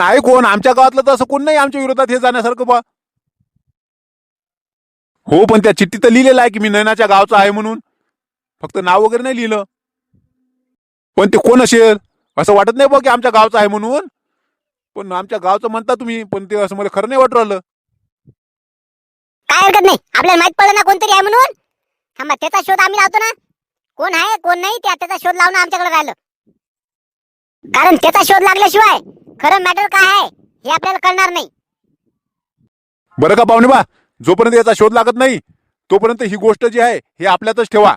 आहे कोण? आमच्या गावातलं तर असं कोण नाही आमच्या विरोधात हे जाण्यासारखं बा. हो पण त्या चिठ्ठी तर लिहिलेलं आहे की मी नयनाच्या गावचं आहे म्हणून. फक्त नाव वगैरे नाही लिहिलं. पण ते कोण असेल? असं वाटत नाही बा की आमच्या गावचं आहे म्हणून. पण आमच्या गावचं म्हणता तुम्ही पण ते असं मला खरं नाही वाटू राहिलं. काय हरकत नाही. आपल्याला माहीत पडलं ना कोणतरी आहे म्हणून. थांबा त्याचा शोध आम्ही लावतो ना. कोण आहे कोण नाही त्या त्याचा शोध लावणं आमच्याकडे राहिलं. कारण त्याचा शोध लागल्याशिवाय खरं मॅटर काय आहे हे आपल्याला कळणार नाही. बरं का पाहुणे बा जोपर्यंत याचा शोध लागत नाही तोपर्यंत ही गोष्ट जी आहे हे आपल्यातच ठेवा.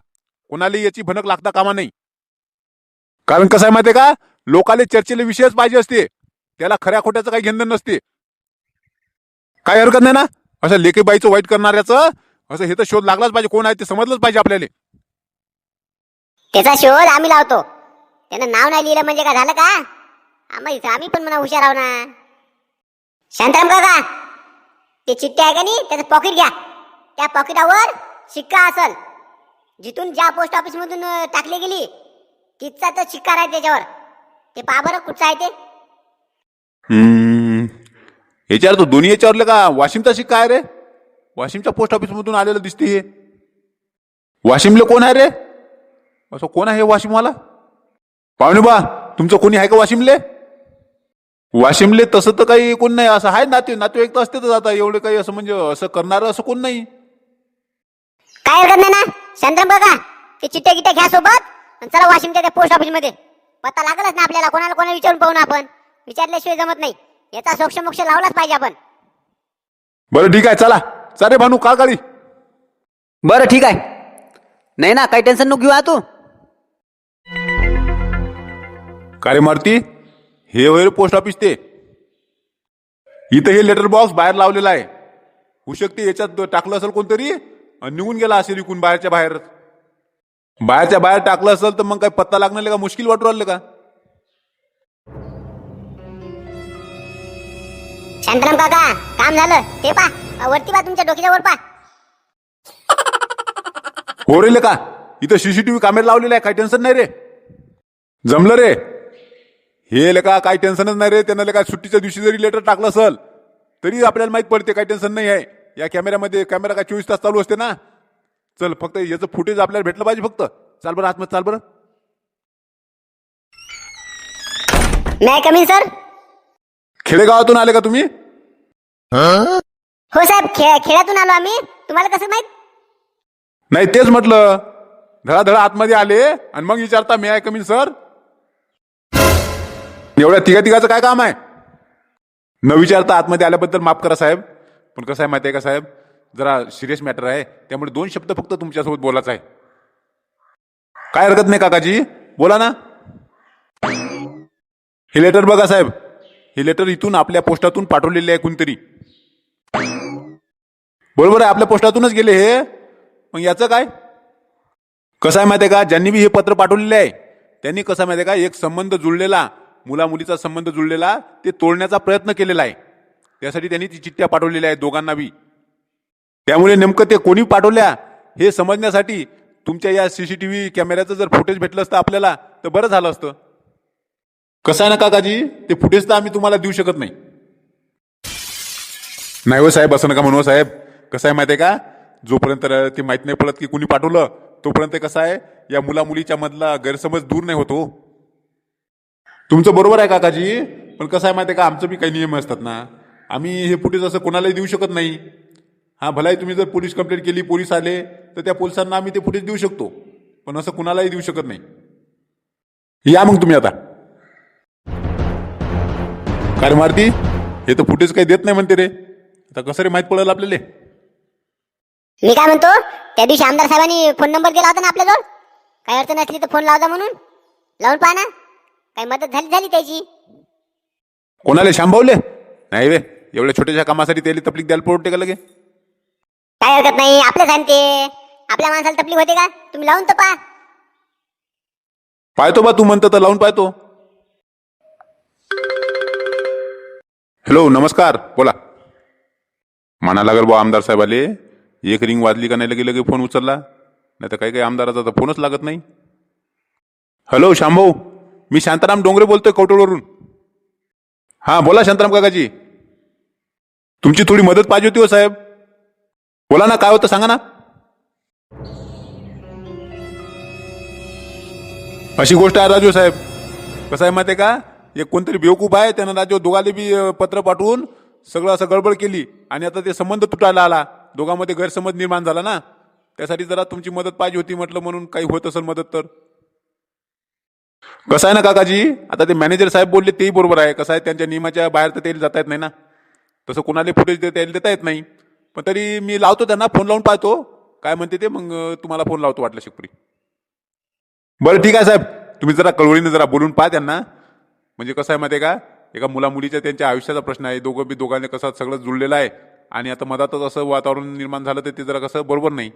कोणाला याची भनक लागता कामा नाही कारण कसं आहे माहितीये का लोकाले चर्चेले विषयच पाहिजे असते. त्याला खऱ्या खोट्याचं काही घेणं नसते. काय हरकत नाही ना? असं लेकेबाईचं वाईट करणाऱ्याचं असं हे तर शोध लागलाच पाहिजे. कोण आहे ते समजलंच पाहिजे आपल्याला. त्याचा शोध आम्ही लावतो. त्यानं नाव नाही लिहिलं म्हणजे काय झालं का? आम्ही आम्ही पण म्हणा हुशार आहो ना. शांतराम काका ते चिठ्ठी आहे का नाही? त्याचं पॉकेट घ्या. त्या पॉकेटावर शिक्का असल. जिथून ज्या पोस्ट ऑफिस मधून टाकली गेली तिथचा तर शिक्का आहे त्याच्यावर. ते पहा बरं कुठचा आहे ते. याच्यावर तो दोन्ही याच्यावरले का? वाशिमचा शिक्का आहे रे. वाशिमच्या पोस्ट ऑफिस मधून आलेलं दिसते हे. वाशिमले कोण आहे रे? असं कोण आहे वाशिमवाला? पाहुणे बा तुमचं कोणी आहे का वाशिमले? वाशिमले तसं तर काही कोण नाही. असं आहे नाते नातेवाईक तर असतेच आता एवढे काही असं म्हणजे असं करणारं असं कोण नाही. काय हरकत नाही ना शांताराम काका ते चिठ्ठ्या गिट्ट्या घ्या सोबत आणि चला वाशिमच्या त्या पोस्ट ऑफिसमध्ये. पत्ता लागलच ना आपल्याला. कोणाला कोणाला विचारून पाहू ना आपण. विचारल्याशिवाय जमत नाही. याचा सोक्ष मोक्ष लावलाच पाहिजे आपण. बरं ठीक आहे चला. चाले भानू का गाडी? बरं ठीक आहे. नाही ना काही टेन्शन नको घेऊ हा तू. का रे मारती? हे रे पोस्ट ऑफिस ते. इथं हे लेटर बॉक्स बाहेर लावलेला आहे. होऊ शकते याच्यात टाकलं असेल कोणतरी आणि निघून गेला असेल इकून बाहेरच्या बाहेर. बाहेरच्या बाहेर टाकलं असेल तर मग काय पत्ता लागणार का? मुश्किल वाटू राहिलं का? शांताराम काका काम झालं. ते पा. वरती पा तुमच्या डोक्याच्या वर पा. हो रे का इथं सीसीटीव्ही कॅमेरा लावलेला आहे. काही टेन्शन नाही रे. जमलं रे. हे लेका काही टेन्शनच नाही रे? त्यानं लेका सुट्टीच्या दिवशी जरी लेटर टाकलं असेल तरी आपल्याला माहीत पडते काही टेन्शन नाही आहे. या कॅमेऱ्यामध्ये कॅमेरा काय चोवीस तास चालू असते ना? चल फक्त याचं फुटेज आपल्याला भेटलं पाहिजे फक्त. चाल बरं आतमध्ये चाल बरं. नाही कमी सर खेडेगावातून आले का तुम्ही? हो साहेब खेळ खेळातून आलो आम्ही. तुम्हाला कसं माहीत? नाही तेच म्हटलं. धडाधडा आतमध्ये आले आणि मग विचारता मी आहे कमी सर एवढ्या तिघा तिघाचं काय काम आहे? न विचारता आतमध्ये आल्याबद्दल माफ करा साहेब. पण कसं आहे माहिती आहे का साहेब? जरा सिरियस मॅटर आहे. त्यामुळे दोन शब्द फक्त तुमच्यासोबत बोलायचं आहे. काय हरकत नाही काकाजी? बोला ना. हे लेटर बघा साहेब. हे लेटर इथून आपल्या पोस्टातून पाठवलेले आहे कोणतरी. बरोबर आहे आपल्या पोस्टातूनच गेले हे. मग याचं काय? कसं आहे माहिती आहे का? ज्यांनी बी हे पत्र पाठवलेले आहे त्यांनी कसं आहे माहिती आहे का? एक संबंध जुळलेला. मुलामुलीचा संबंध जुळलेला ते तोडण्याचा प्रयत्न केलेला आहे. त्यासाठी त्यांनी ती चिठ्ठ्या पाठवलेल्या आहेत दोघांना बी. त्यामुळे नेमकं ते कोणी पाठवल्या हे समजण्यासाठी तुमच्या या सी सी टी व्ही कॅमेऱ्याचं जर फुटेज भेटलं असतं आपल्याला तर बरं झालं असतं. कसं आहे ना काकाजी? ते फुटेज तर आम्ही तुम्हाला देऊ शकत नाही. नाही हो साहेब असं नका म्हणू हो साहेब. कसं आहे माहिती आहे का? जोपर्यंत ते माहीत नाही पडत की कुणी पाठवलं तोपर्यंत कसं आहे या मुला मुलीच्या मधला गैरसमज दूर नाही होतो हो. तुमचं बरोबर आहे काकाजी पण कसं आहे माहिती आहे का आमचं बी काही नियम असतात ना. आम्ही हे फुटेज असं कोणालाही देऊ शकत नाही. हा भलाही तुम्ही जर पोलीस कंप्लेंट केली पोलीस आले तर त्या पोलिसांना आम्ही ते फुटेज देऊ शकतो. पण असं कुणालाही देऊ शकत नाही. या मग तुम्ही आता. काय मारती? हे तर फुटेज काही देत नाही म्हणते रे. आता कसं रे माहीत पडेल आपल्याला? मी काय म्हणतो त्या दिवशी आमदार साहेबांनी फोन नंबर दिला होता ना आपल्याजवळ? काही अडचण असली तर फोन लावता म्हणून. लावून पहा ना. काही मदत झाली झाली त्याची? कोणाला शांभावले? नाही वे एवढ्या छोट्याशा कामासाठी त्याला तपलीक द्यायला पडते का लगे? काय हरकत नाही आपले सांगते. आपल्या माणसाला तकलीफ होते का? तुम्ही लावून तर पहा पाहतो बा तू म्हणतं तर लावून पाहतो. हॅलो नमस्कार बोला. म्हणा लागेल बा आमदार साहेब आले एक रिंग वाजली का नाही लगे लगे फोन उचलला. नाही तर काही काही आमदाराचा तर फोनच लागत नाही. हॅलो शांभाऊ मी शांताराम डोंगरे बोलतोय कौटोळवरून हां बोला शांताराम काकाजी. तुमची थोडी मदत पाहिजे होती हो साहेब. बोला ना काय होतं सांगा ना. अशी गोष्ट आहे राजू साहेब. कसं आहे माहिती आहे का? एक कोणतरी बेवकूफ आहे त्यानं राजू दोघाले बी पत्र पाठवून सगळं असं गडबड केली आणि आता ते संबंध तुटायला आला. दोघांमध्ये गैरसमज निर्माण झाला ना. त्यासाठी जरा तुमची मदत पाहिजे होती म्हटलं म्हणून काही होत असेल मदत तर. कसं आहे ना काकाजी? आता ते मॅनेजर साहेब बोलले तेही बरोबर आहे. कसं आहे त्यांच्या नियमाच्या बाहेर तर त्याला जाता येत नाही ना. तसं कोणाला फुटेज त्याला देता येत नाही. पण तरी मी लावतो त्यांना फोन लावून पाहतो. काय म्हणते ते मग तुम्हाला फोन लावतो वाटलं शिकपुरी. बरं ठीक आहे साहेब. तुम्ही जरा कळवळीनं जरा बोलून पहा त्यांना. म्हणजे कसं आहे माहिती आहे का? एका मुलामुलीच्या त्यांच्या आयुष्याचा प्रश्न आहे. दोघं बी दोघांनी कसं सगळं जुळलेलं आहे. आणि आता मधातच असं वातावरण निर्माण झालं तर ते जरा कसं बरोबर नाही.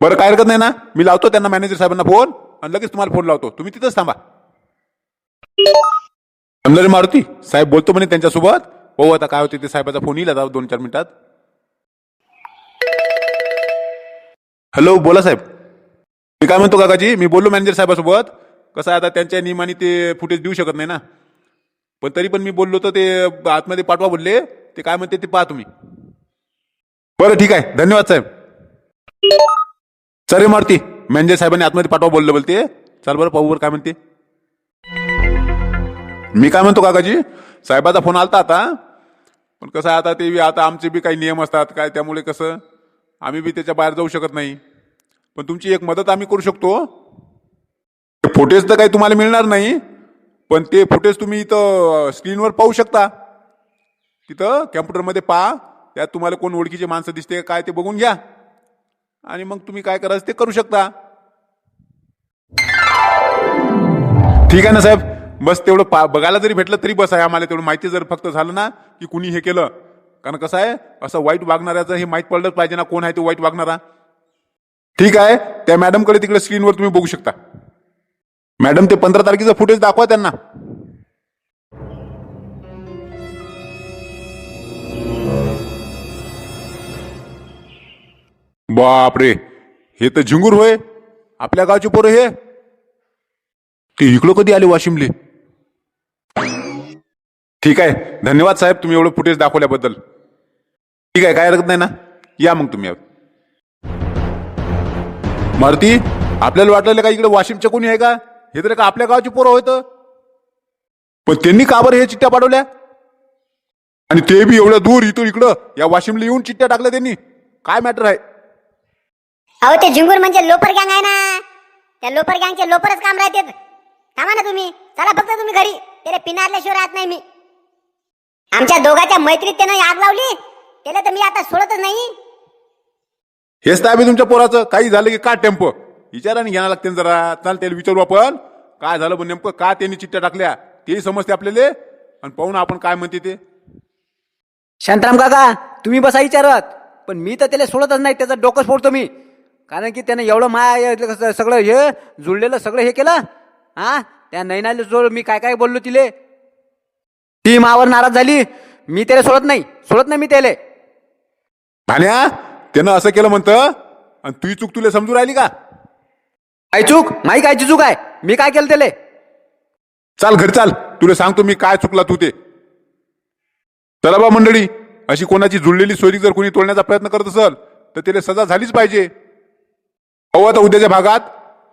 बरं काय हरकत नाही ना? मी लावतो त्यांना मॅनेजर साहेबांना फोन आणि लगेच तुम्हाला फोन लावतो. तुम्ही तिथंच थांबा. समजा रे मारुती साहेब बोलतो म्हणे त्यांच्यासोबत. हो आता काय होते ते साहेबाचा फोन येईल आता दोन चार मिनिटात. हॅलो बोला साहेब. मी काय म्हणतो काकाजी मी बोललो मॅनेजर साहेबासोबत. कसं आहे आता त्यांच्या नियमाने ते फुटेज देऊ शकत नाही ना. पण तरी पण मी बोललो तर ते आतमध्ये पाठवा बोलले. ते काय म्हणते ते पहा तुम्ही. बरं ठीक आहे. धन्यवाद साहेब. चरे मारुती. मॅनेजर साहेबांनी आतमध्ये पाठवा बोललं बोलते. चाल बरं पाहू बरं काय म्हणते. मी काय म्हणतो काकाजी? साहेबाचा फोन आलता आता. पण कसं आहे आता ते बी आता आमचे बी काही नियम असतात काय त्यामुळे कसं आम्ही बी त्याच्या बाहेर जाऊ शकत नाही. पण तुमची एक मदत आम्ही करू शकतो. फुटेज तर काही तुम्हाला मिळणार नाही पण ते फुटेज तुम्ही इथं स्क्रीनवर पाहू शकता. तिथं कॅम्प्युटरमध्ये पहा त्यात तुम्हाला कोण ओळखीचे माणसं दिसते काय ते बघून घ्या. आणि मग तुम्ही काय करायचं ते करू शकता. ठीक आहे ना साहेब? बस तेवढं पा बघायला जरी भेटलं तरी बस आहे आम्हाला तेवढं माहिती जर फक्त झालं ना की कुणी हे केलं. कारण कसं आहे असं वाईट वागणाऱ्याचं हे माहीत पडलंच पाहिजे ना कोण आहे तो वाईट वागणारा. ठीक आहे त्या मॅडमकडे तिकडे स्क्रीनवर तुम्ही बघू शकता. मॅडम ते पंधरा तारखेचं फुटेज दाखवा त्यांना. बापरे हे तर झिंगूर होय. आपल्या गावचे पोरं हे. ते इकडं कधी आले वाशिमले? ठीक आहे. धन्यवाद साहेब तुम्ही एवढं फुटेज दाखवल्याबद्दल. ठीक आहे काय हरकत नाही ना? या मग तुम्ही. मारुती आपल्याला वाटलेलं का इकडे वाशिमच्या कोणी आहे का? हे तर का आपल्या गावची पोरं होत. पण त्यांनी का बरं हे चिठ्ठ्या पाठवल्या? आणि ते बी एवढं दूर इथून इकडं या वाशिमला येऊन चिठ्ठ्या टाकल्या त्यांनी. काय मॅटर आहे? अहो ते झुंगूर म्हणजे लोपर गँग आहे ना. त्या लोपर गँगचे लोपरच काम राहते थांबा ना तुम्ही. चला फक्त तुम्ही घरी. त्याला पिनारल्याशिवाय राहत नाही मी. आमच्या दोघांच्या मैत्रीत त्यानं आग लावली. त्याला तर मी आता सोडतच नाही. हेच तर बे तुमच्या पोराचं. काही झालं की का टेम्पो? विचाराने घ्यायला लागते ना जरा. चाल त्याला विचारू आपण. काय झालं पण नेमकं? का त्यांनी चिठ्ठ्या टाकल्या? तेही समजते आपल्याला. आणि पाहून आपण काय म्हणते ते. शांताराम काका तुम्ही बसा विचारत. पण मी तर त्याला सोडतच नाही. त्याचं डोकं फोडतो मी. कारण की त्यानं एवढं माया कसं सगळं हे जुळलेलं सगळं हे केलं. हा? त्या नैनाला जोड मी काय काय बोललो तिले? ती मावर नाराज झाली. मी त्याला सोडत नाही. सोडत नाही मी त्याला. भाण्या त्यानं असं केलं म्हणतं आणि तुझी चूक तुला समजू राहिली का? काय चूक? माही कायची चूक आहे? मी काय केलं त्याला? चाल घरी चाल. तुला सांगतो मी काय चुकला तू ते. चला बा मंडळी अशी कोणाची जुळलेली सोयरी जर कोणी तोडण्याचा प्रयत्न करत असेल तर त्याला सजा झालीच पाहिजे. अहो आता उद्याच्या भागात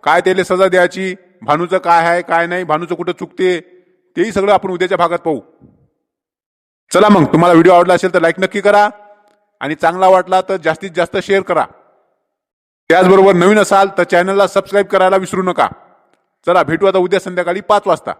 काय त्याला सजा द्यायची? भानूचं काय आहे काय नाही भानूचं कुठं चुकते तेही सगळं आपण उद्याच्या भागात पाहू. चला मग तुम्हाला व्हिडिओ आवडला असेल तर लाईक नक्की करा आणि चांगला वाटला तर जास्तीत जास्त शेअर करा. त्याचबरोबर नवीन असाल तर चॅनलला सबस्क्राईब करायला विसरू नका. चला भेटू आता उद्या संध्याकाळी पाच वाजता.